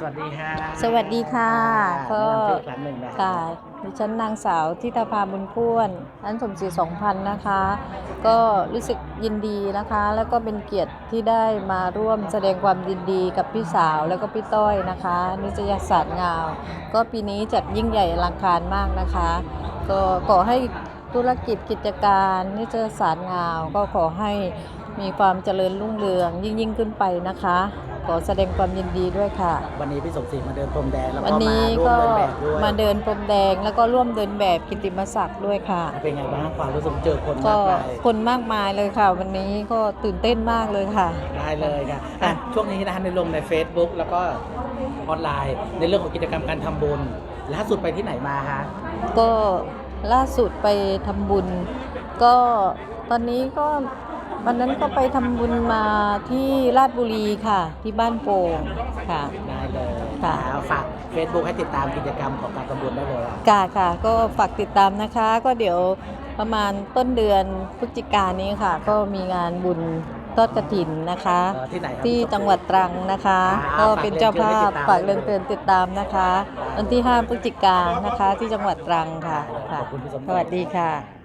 สวัสดีค่ะสวัสดีค่ะก็แนะนำชื่ออีกครั้งหนึ่งนะค่ะดิฉันนางสาวทิตาภาบุญพ่วนอันสมศรีสองพันนะคะ ก็รู้สึกยินดีนะคะ แล้วก็เป็นเกียรติที่ได้มาร่วมแสดงความยินดีกับพี่สาวแล้วก็พี่ต้อยนะคะ นิตยสารงาวก็ปีนี้จัดยิ่งใหญ่อลังการมากนะคะ ก็ขอให้ธุรกิจกิจการนิตยสารงาว ก็ขอให้มีความเจริญรุ่งเรืองยิ่งยิ่งขึ้นไปนะคะ ขอแสดงความยินดีด้วยค่ะ วันนี้พี่สมศรีมาเดินพรมแดงแล้ววันก็มานี้ร่วก็มเดินแบบด้วยมาเดินพรมแดงแล้วก็ร่วมเดินแบบกิตติมศักดิ์ด้วยค่ะ เป็นไงบ้างความรู้สึกเจอคนก็มากมายคนมากมายเลยค่ะ วันนี้ก็ตื่นเต้นมากเลยค่ะ ได้เลยค่ะอะ ช่วงนี้นะคะในลงใน Facebook แล้วก็ออนไลน์ ในเรื่องของกิจกรรมการทำบุญล่าสุดไปที่ไหนมาคะก็ล่าสุดไปทำบุญ ก็ตอนนี้ก็ วันนั้นก็ไปทำบุญมาที่ราชบุรีค่ะ ที่บ้านโป่งค่ะ ได้เลยค่ะแล้วฝาก Facebook ให้ติดตามกิจกรรมของการทำบุญได้เลยอะค่ะค่ะก็ฝากติดตามนะคะ ก็เดี๋ยวประมาณต้นเดือนพฤศจิกายนนี้ค่ะ ก็มีงานบุญทอดกระถินนะคะเอ่อที่ไหนครับที่พี่สมศรีจังหวัดตรังนะคะอ่าก็เป็นเจ้าภาพฝาฝากกเรีเรียยนนเตืเตืออนนติดตามนะคะ วันที่ 5 พฤศจิกายนนะคะ ที่จังหวัดตรังค่ะขอบคุณพี่สมศรีสวัสดีค่ะ